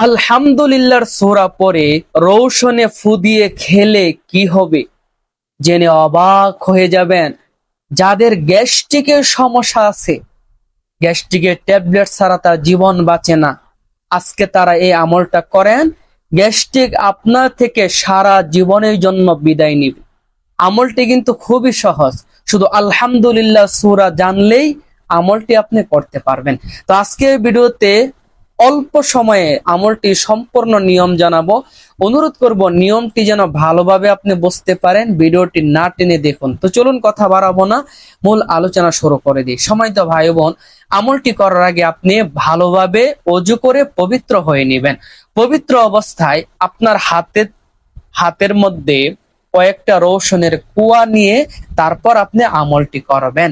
আলহামদুলিল্লাহর সোরা পরে রৌশনে ফু দিয়ে খেলে কি হবে? জেনে অবাক হয়ে যাবেন। যাদের গ্যাস্ট্রিকের সমস্যা আছে, গ্যাস্ট্রিকের ট্যাবলেট ছাড়া তার জীবন বাঁচে না। আজকে তারা এই আমলটা করেন, গ্যাস্ট্রিক আপনার থেকে সারা জীবনের জন্য বিদায় নিবে। আমলটি কিন্তু খুবই সহজ। শুধু আলহামদুলিল্লাহ সুরা জানলেই আমলটি আপনি করতে পারবেন। তো আজকের ভিডিওতে অল্প সময়ে আমলটি সম্পূর্ণ নিয়ম জানাব। অনুরোধ করব, নিয়মটি যেন ভালোভাবে আপনি বুঝতে পারেন, ভিডিওটি না টেনে দেখুন। তো চলুন কথা বাড়াবো না, মূল আলোচনা শুরু করে দিই। সময় তো ভাই বোন আমলটি করার আগে আপনি ভালোভাবে অজু করে পবিত্র হয়ে নেবেন। পবিত্র অবস্থায় আপনার হাতে, হাতের মধ্যে কয়েকটা রৌশনের কুয়া নিয়ে তারপর আপনি আমলটি করবেন।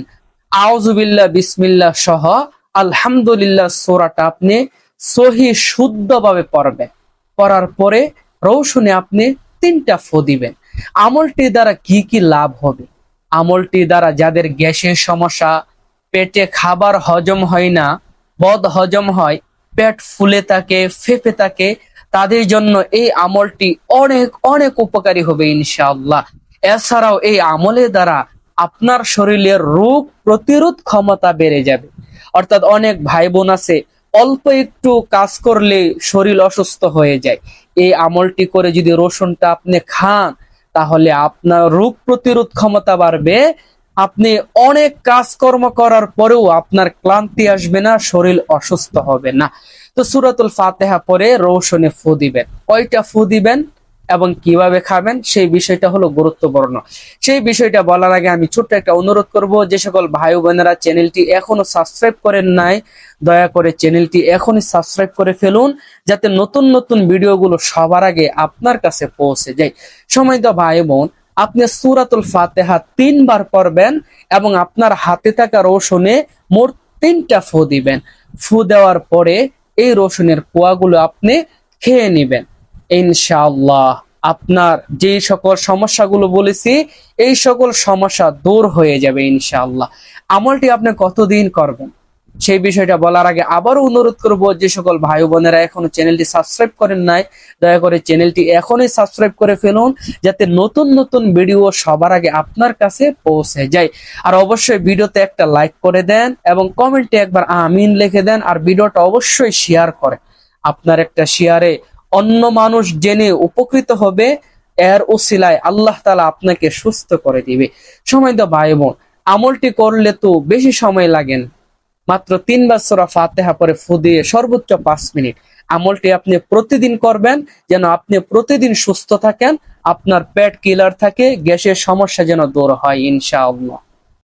আউজুবিল্লাহ বিসমিল্লাহ সহ আলহামদুলিল্লাহ সোরাটা আপনি সহি শুদ্ধভাবে পড়বেন পড়ার পরে রৌশনে আপনি তিনটা ফো দিবেন। আমলটি দ্বারা কি কি লাভ হবে? আমলটি দ্বারা যাদের গ্যাসের সমস্যা, পেটে খাবার হজম হয় না, বদ হজম হয়, পেট ফুলে থাকে, ফেপে থাকে, তাদের জন্য এই আমলটি অনেক অনেক উপকারী হবে ইনশাআল্লাহ। এছাড়াও এই আমলের দ্বারা আপনার শরীরের রোগ প্রতিরোধ ক্ষমতা বেড়ে যাবে। অর্থাৎ অনেক ভাই বোন আছে অল্প একটু কাজ করলে শরীর অসুস্থ হয়ে যায়। এই আমলটি করে যদি রসুনটা আপনি খান, তাহলে আপনার রোগ প্রতিরোধ ক্ষমতা বাড়বে। আপনি অনেক কাজকর্ম করার পরেও আপনার ক্লান্তি আসবে না, শরীর অসুস্থ হবে না। তো সুরাতুল ফাতেহা পরে রৌশনে ফু দিবেন। কয়টা ফু দিবেন? এবং কীভাবে খাবেন, সেই বিষয়টা হলো গুরুত্বপূর্ণ। সেই বিষয়টা বলার আগে আমি ছোট্ট একটা অনুরোধ করব, যে সকল ভাই বোনেরা চ্যানেলটি এখনও সাবস্ক্রাইব করেন নাই, দয়া করে চ্যানেলটি এখনই সাবস্ক্রাইব করে ফেলুন, যাতে নতুন নতুন ভিডিওগুলো সবার আগে আপনার কাছে পৌঁছে যায়। সময় তো ভাই বোন আপনি সুরাতুল ফাতেহা তিনবার পড়বেন এবং আপনার হাতে থাকা রোশনে মোট তিনটা ফু দিবেন। ফু দেওয়ার পরে এই রসুনের কুয়াগুলো আপনি খেয়ে নেবেন। ইনশাআল্লাহ, আপনার যে সকল সমস্যাগুলো বলেছি, এই সকল সমস্যা দূর হয়ে যাবে ইনশাআল্লাহ। আমলটি আপনি কতদিন করবেন? সেই বিষয়টা বলার আগে আবারও অনুরোধ করব, যে সকল ভাই বোনেরা এখনও চ্যানেলটি সাবস্ক্রাইব করেন নাই, দয়া করে চ্যানেলটি এখনই সাবস্ক্রাইব করে ফেলুন, যাতে নতুন নতুন ভিডিও সবার আগে আপনার কাছে পৌঁছে যায়। আর অবশ্যই ভিডিওতে একটা লাইক করে দেন এবং কমেন্টে একবার আমিন লিখে দেন, আর ভিডিওটা অবশ্যই শেয়ার করেন। আপনার একটা শেয়ারে অন্য মানুষ জেনে উপকৃত হবে, এর ওসিলায় আল্লাহ তালা আপনাকে সুস্থ করে দিবে। সময় তো ভাই বোন আমলটি করলে তো বেশি সময় লাগেন মাত্র তিন বছর ফাতেহা পরে ফু দিয়ে সর্বোচ্চ পাঁচ মিনিট। আমলটি আপনি প্রতিদিন করবেন, যেন আপনি প্রতিদিন সুস্থ থাকেন, আপনার পেট কিলার থাকে, গ্যাসের সমস্যা যেন দূর হয়, ইনশাআল্লাহ।